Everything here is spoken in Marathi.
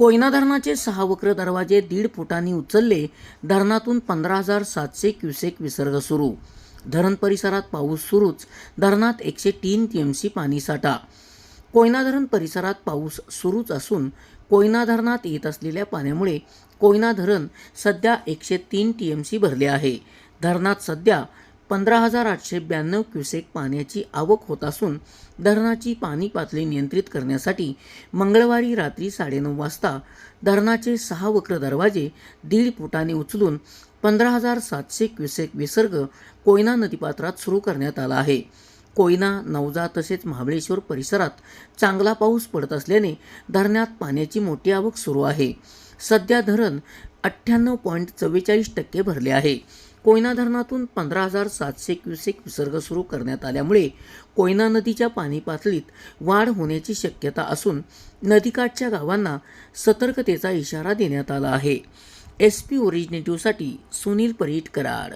कोयना धरणाचे सहा वक्र दरवाजे दीड फुटांनी उचलले. धरणातून पंधरा हजार सातशे क्युसेक विसर्ग सुरू. धरण परिसरात पाऊस सुरूच. धरणात एकशे तीन टी एम सी पाणीसाठा कोयना धरण परिसरात पाऊस सुरूच असून कोयना धरणात येत असलेल्या पाण्यामुळे कोयना धरण सध्या एकशे तीन टी एम सी भरले आहे. धरणात सध्या पंधरा हजार आठशे ब्याण्णव क्युसेक पाण्याची आवक होत असून धरणाची पाणी पातळी नियंत्रित करण्यासाठी मंगळवारी रात्री साडेनऊ वाजता धरणाचे सहा वक्र दरवाजे दीड फुटाने उचलून पंधरा हजार सातशे क्युसेक विसर्ग कोयना नदीपात्रात सुरू करण्यात आला आहे. कोयना नवजा तसेच महाबळेश्वर परिसरात चांगला पाऊस पडत असल्याने धरणात पाण्याची मोठी आवक सुरू आहे. सध्या धरण अठ्ठ्याण्णव पॉईंट चव्वेचाळीस टक्के भरले आहे. कोयना धरणातून पंधरा हजार सातशे क्युसेक विसर्ग सुरू करण्यात आल्यामुळे कोयना नदीच्या पाणी पातळीत वाढ होण्याची शक्यता असून नदीकाठच्या गावांना सतर्कतेचा इशारा देण्यात आला आहे. एस पी ओरिजिनेटिव्हसाठी सुनील परीट कराड